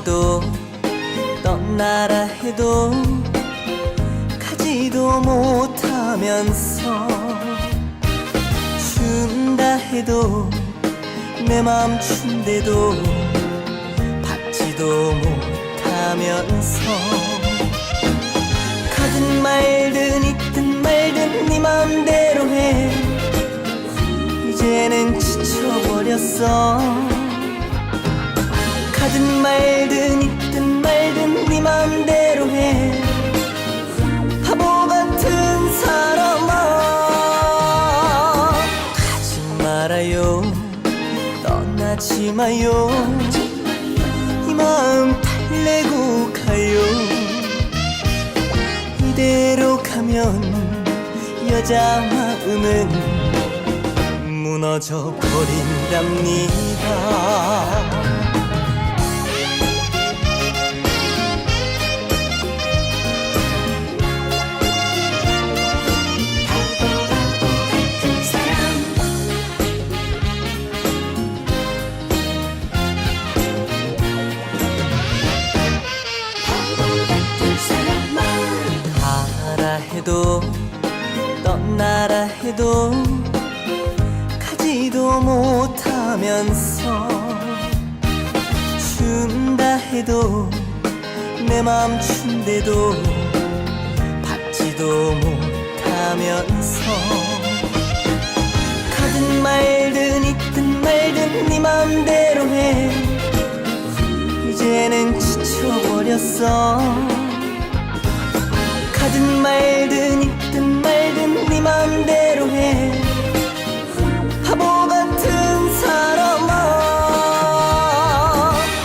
해도 떠나라 해도 가지도 못하면서 준다 해도 내맘 춘대도 받지도 못하면서 가든 말든 있든 말든 네 맘대로 해. 이제는 지쳐버렸어 가든 말든 있든 말든 네 맘대로 해. 바보 같은 사람아 가지 말아요. 떠나지 마요. 이 마음 달래고 가요. 이대로 가면 여자 마음은 무너져 버린답니다 해도 떠나라 해도 가지도 못하면서 준다 해도 내 맘 춘대도 받지도 못하면서 가든 말든 있든 말든 네 맘대로 해. 이제는 지쳐버렸어 가든 말든 있든 말든 네 맘대로 해. 바보 같은 사람아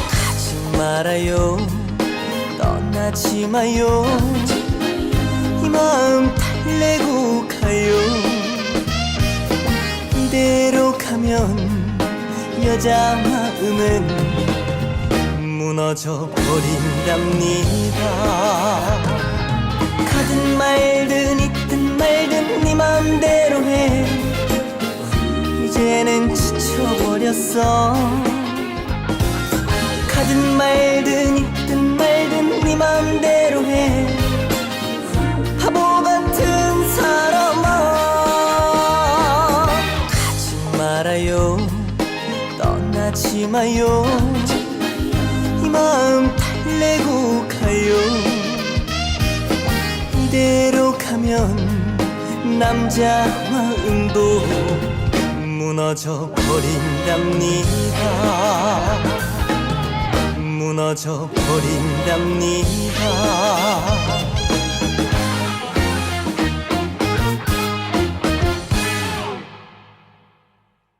가지 말아요. 떠나지 마요. 이 마음 달래고 가요. 이대로 가면 여자 마음은 무너져 버린답니다 이제는 지쳐버렸어. 가든 말든 있든 말든 네 맘대로 해. 바보 같은 사람아. 가지 말아요. 떠나지 마요. 이 마음 달래고 가요. 이대로 가면 남자 마음도 무너져 버린답니다. 무너져 버린답니다